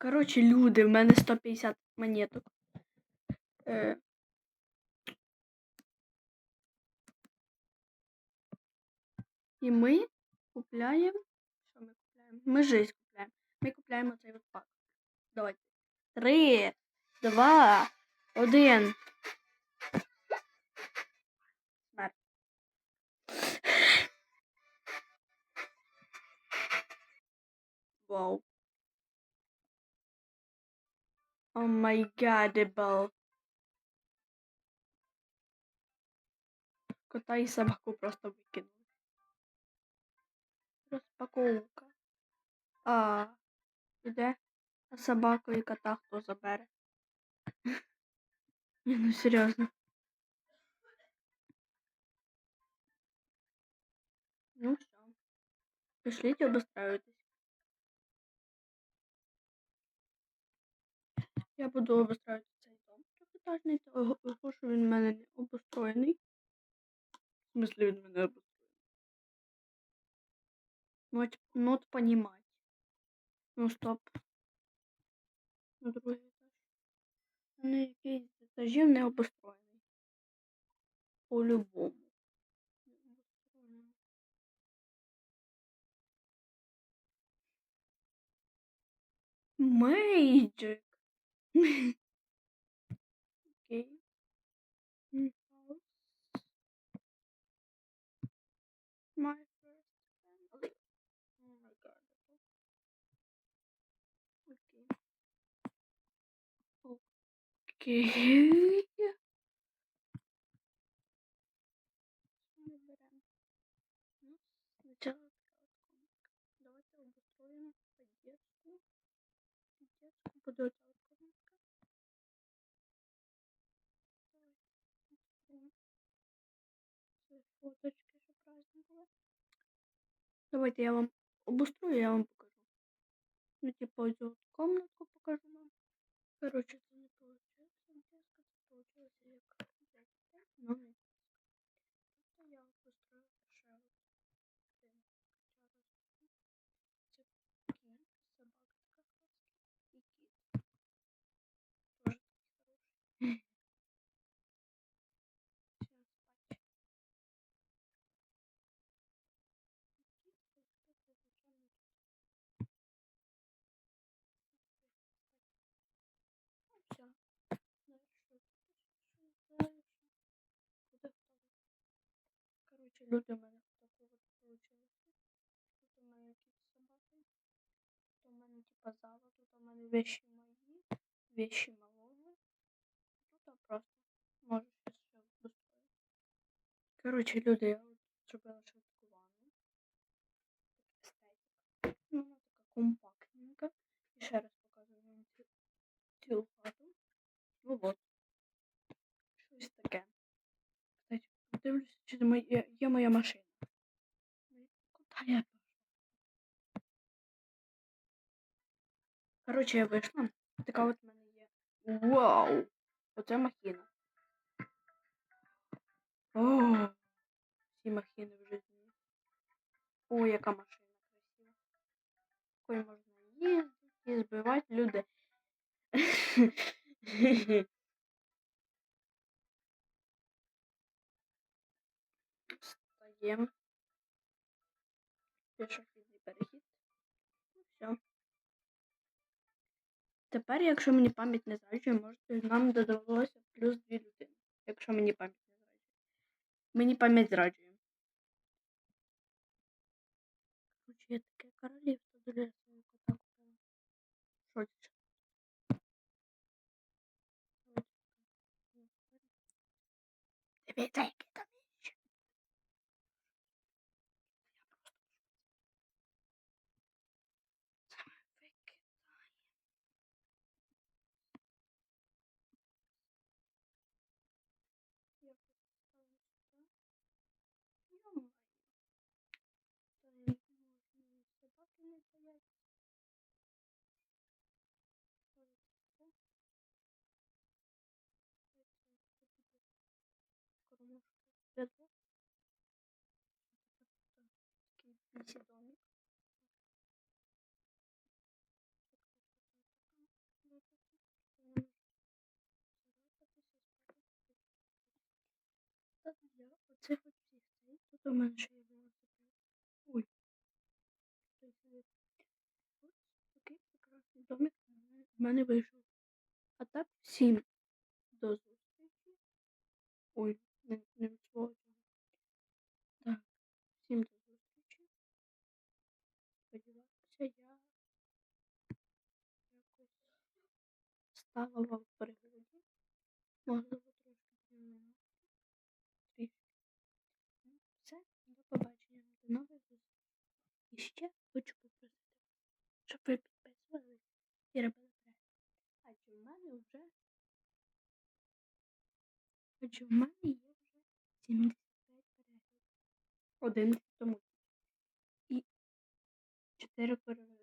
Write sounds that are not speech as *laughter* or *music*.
Коротше, люди, в мене 150 монеток. Е... І ми купляємо. Що ми купляємо? Ми жизнь купляємо. Ми купляємо цей от пак. Давайте. Три, два, один. Вау. О май гадебл. Кота і собаку просто викинули. Розпаковка. А, іде? А собаку і кота хто забере? *laughs* Ні, ну серйозно. Ну все. Пішліть обустраивайтесь. Я буду обустраивати цей дом трьохетажний, того, що він в мене не обустроєний. В смысле він в мене обустроєний? Ну, от, ну понімать. Ну стоп. На другий етаж. Ну, якийсь з етажів не обустроєний. По-любому. Мейджик. Окей. М, house. My first family. Oh my god. Окей. Окей. Що ми беремо? Ну, спочатку така от комнатка. Давайте обустроїмо поддержку. Поддержку буде Фоточки, щоб праздник були. Давайте я вам обустрою, я вам покажу. Ну, типу, цю комнатку покажу вам. Короче, це не получилось. Дітка, це получилось як для дітей, но не Тут я обустрою ще от цим котярочком. Це кіт, собака така хаски і кіт. Тоже такий хороший. Всем спать. Кіт, це такий звичайний кіт. Ну, все. Дальше тут ще дальше. Буде готово. Короче, люди в мене такого получилось. Тут у мене кіт з собакою. Тут у мене типа зала, тут у мене вещи мої, вещи малого. Тут просто можеш щось обустроїти. Короче, люди, я зробила швидку ванну. Ну, така компактненька. І ще раз показую вам цю, цю хату. Ну от. Щось таке. Подивлюся, чи є моя машина. Куди я? Коротше, я вийшла. Така от в мене є. Вау! Оце махіна. О, всі махіни в житті. О, яка машина красива. Такою можна їздити і збивати люди. *laughs* Пішохідний перехід. Ну, все. Тепер, якщо мені пам'ять не зраджує, можете нам додалося плюс дві людини. Якщо мені пам'ять не зраджує. Мені пам'ять зраджує. Короче, я таке королівство для свого кота купила. Дивіться, які там ключі домик. Оцих от всіх цей. Тут у мене ще є було Ой. Е, Ось такий прекрасний домик в мене вийшов. А так всім до зустрічі. Ой, не, не стала вам пригоді. Можливо, трошки змінила. Трішки. Все, до побачення, до нових зустрічей. І ще хочу попросити, щоб ви підписувались і робили перегляд. Адже в мене вже адже в мене є вже 75 переглядів. 11 тому. І 4 користувачі